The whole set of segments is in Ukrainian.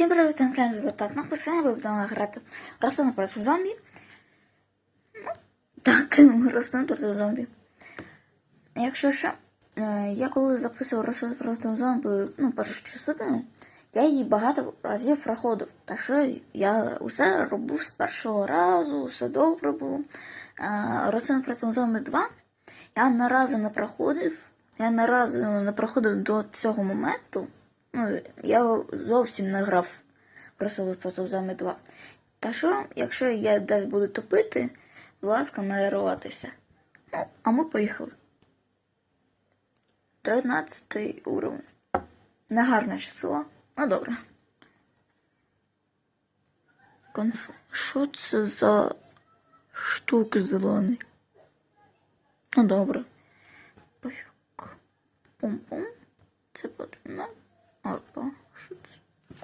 Усім привіт, це Френз так на писання ви будемо грати Ростон проти зомбі. Ну, так, Ростон проти зомбі. Якщо що, е, я коли записував Ростон проти зомбі, ну, першу частину, я її багато разів проходив. Так що я усе робив з першого разу, все добре було. Ростон проти зомбі 2 я на разу не проходив. Я на разу не проходив до цього моменту. Ну, я зовсім не грав просто проти зами 2. Та що, якщо я десь буду топити, будь ласка, не нервуватися. Ну, а ми поїхали. 13 уровень. Негарне число. Ну добре. Конф... Що це за штуки зелені? Ну добре. Пофіг. Пум-пум. Це потрібно. Опа?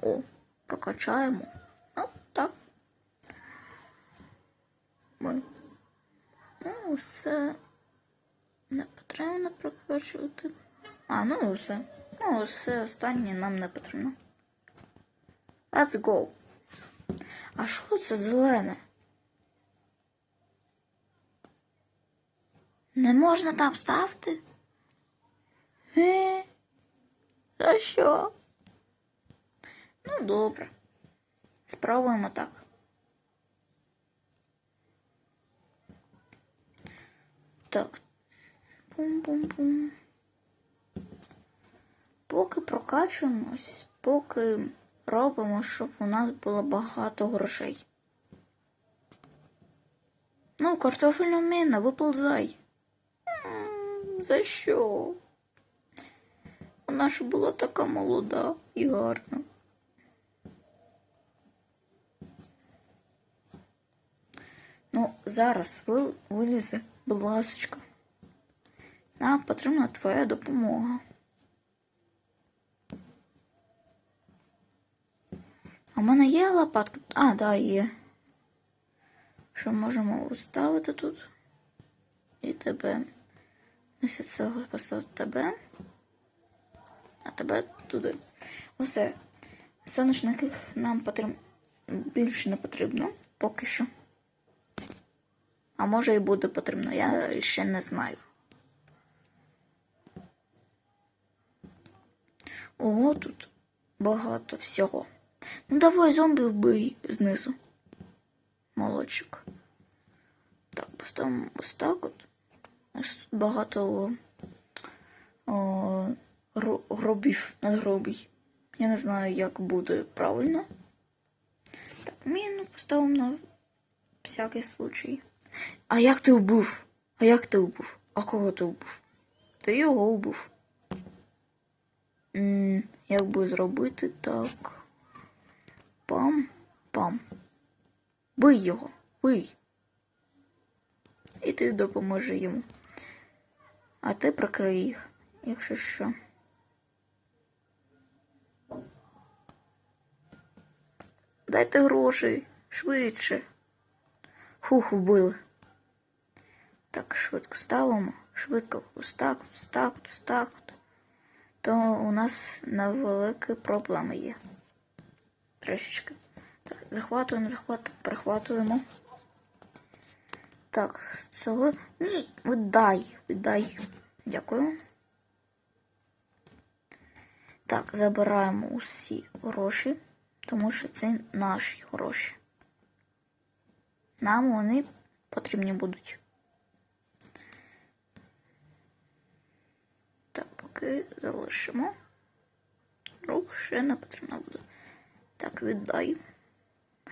О, прокачаємо. Ну, так. Ми. Ну, все не потрібно прокачувати. А, ну все. Ну, все останнє нам не потрібно. Let's go. А що це зелене? Не можна там ставити? Е? За що? Ну, добре. Спробуємо так. Так. Пум-пум-пум. Поки прокачуємось, поки робимо, щоб у нас було багато грошей. Ну, картофельна міна, виползай. За що? Вона ж була така молода і гарна. Ну, зараз вилізе, будь ласочка. Нам потрібна твоя допомога. А в мене є лопатка? А, да, є. Що можемо вставити тут? І тебе. Місяць цього поставити тебе а тебе туди. Усе. Сонячників нам потрібно більше не потрібно поки що. А може і буде потрібно, я ще не знаю. Ого, тут багато всього. Ну давай зомбі вбий знизу. Молодчик. Так, поставимо ось так от. Ось тут багато. О, гробів надгробій. Я не знаю, як буде правильно. Так, міну поставимо на всякий случай. А як ти вбив? А як ти вбив? А кого ти вбив? Ти його вбив. М, Як би зробити так? Пам, пам. Бий його, бий. І ти допоможи йому. А ти прикрий їх, якщо що. Дайте гроші швидше. Хух, вбили. Так, швидко ставимо. Швидко ось так, ось так, ось так. То у нас невеликі проблеми є. Трошечки. Так, захватуємо, захватуємо, перехватуємо. Так, цього. Ні, віддай, віддай. Дякую. Так, забираємо усі гроші тому що це наші гроші. Нам вони потрібні будуть. Так, поки залишимо. Рух ще не потрібно буде. Так, віддай.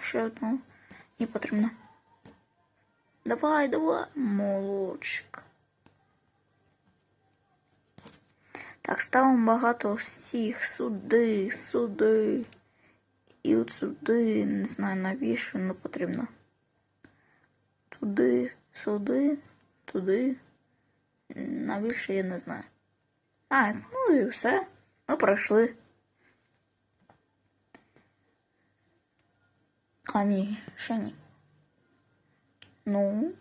Ще одну не потрібно. Давай, давай, молодчик. Так, ставимо багато всіх сюди, сюди. І от сюди, не знаю навіщо, не потрібно. Туди, сюди, туди. Навіщо я не знаю. А, ну і все. Ми пройшли. А ні, ще ні. Ну.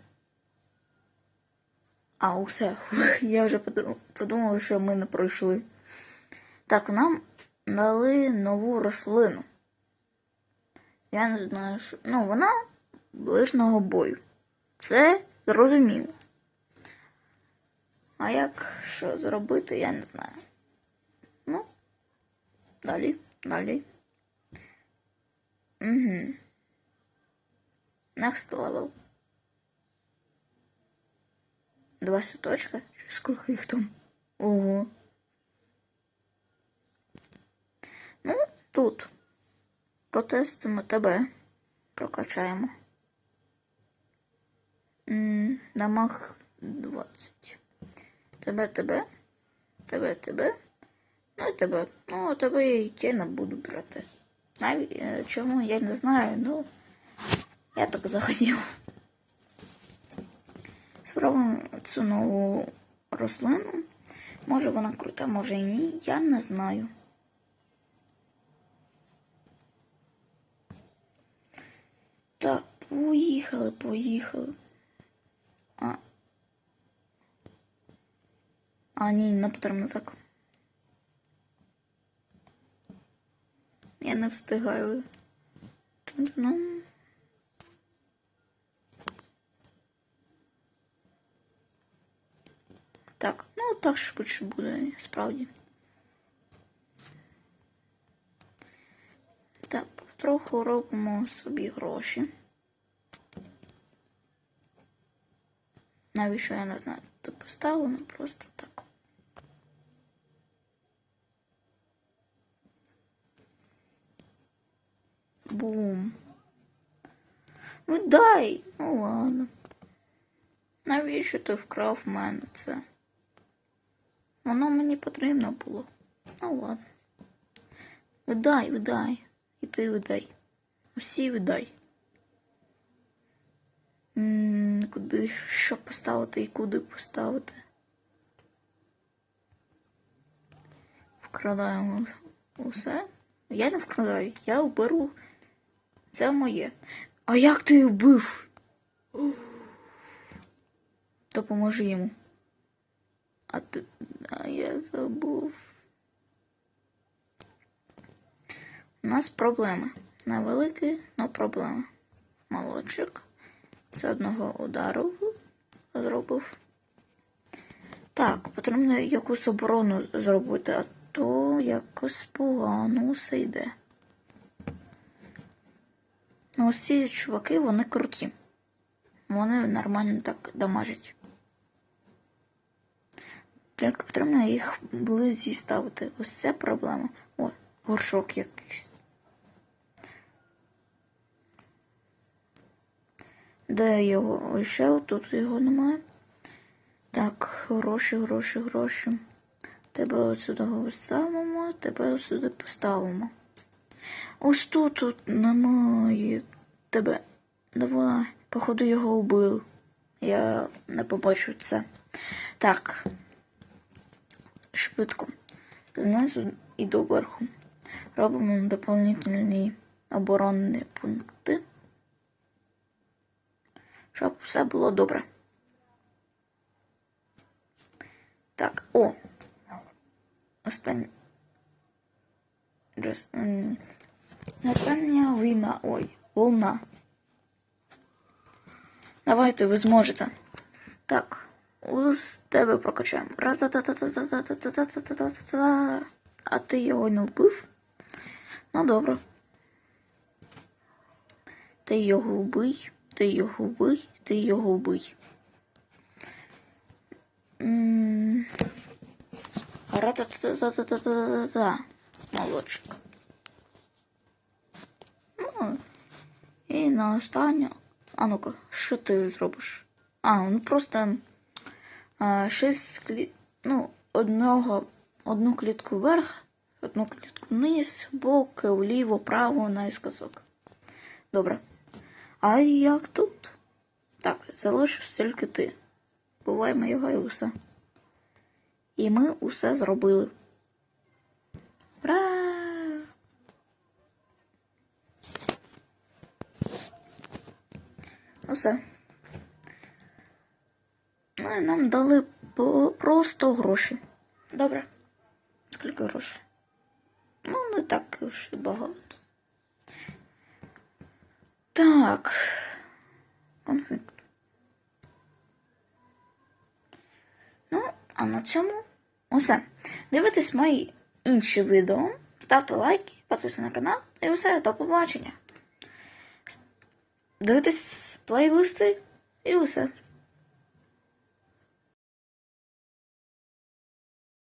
А, усе. Я вже подумала, що ми не пройшли. Так, нам дали нову рослину. Я не знаю, що. Ну, вона ближнього бою. Це зрозуміло. А як що зробити, я не знаю. Ну, далі, далі. Угу. Next level. Два світочка? Чи скільки їх там? Ого. Ну, тут. Потестимо тебе. Прокачаємо. М, Дамаг 20. Тебе, тебе. Тебе, тебе. Ну і тебе. Ну, тебе я йти не буду брати. Навіть е, чому я не знаю, ну я так захотів. Спробуємо цю нову рослину. Може вона крута, може і ні. Я не знаю. Так, поїхали, поїхали. А. А, ні, не потрібно так. Я не встигаю. Ну. Так, ну так швидше буде, справді. Так, потроху робимо собі гроші. Навіщо я не знаю, тут поставлено просто так. Бум. Ну дай, ну ладно. Навіщо ти вкрав в мене це? Воно мені потрібно було. Ну ладно. Видай, видай. І ти видай. Усі видай. М, Куди що поставити і куди поставити? Вкрадаємо усе. Я не вкрадаю, я вберу. Це моє. А як ти вбив? Допоможи йому. А ти. А я забув. У нас проблема. Невеликі, но проблема. Молодчик. Це одного удару зробив. Так, потрібно якусь оборону зробити, а то якось погано все йде. Ну, ось ці чуваки, вони круті. Вони нормально так дамажать. Тільки потрібно їх близі ставити. Ось це проблема. О, горшок якийсь. Де його? Ось ще тут його немає. Так, гроші, гроші, гроші. Тебе от сюди вставимо, тебе от сюди поставимо. Ось тут тут немає тебе. Давай, походу його вбили. Я не побачу це. Так. Швидко. Знизу і доверху. Робимо доповнительні оборонні пункти щоб все було добре. Так, о. Остання. Остання війна. Ой, волна. Давайте ви зможете. Так, з тебе прокачаємо. А ти його не вбив? Ну добре. Ти його вбий ти його вбий, ти його вбий. М, Ра-та-та-та-та-та-та-та-та. Молодчик. Ну, і на останню. А ну-ка, що ти зробиш? А, ну просто а, шість клі... ну, одного, одну клітку вверх, одну клітку вниз, бок, вліво, право, наискосок. Добре. А як тут? Так, залишиш тільки ти. Буваємо його і усе. І ми усе зробили. Ура! Усе. Ну і нам дали просто гроші. Добре. Скільки грошей? Ну, не так і багато. Так. Конфлікт. Ну, а на цьому усе. Дивитесь мої інші відео, ставте лайки, підписуйтесь на канал і усе, до побачення. Дивитесь плейлисти і усе.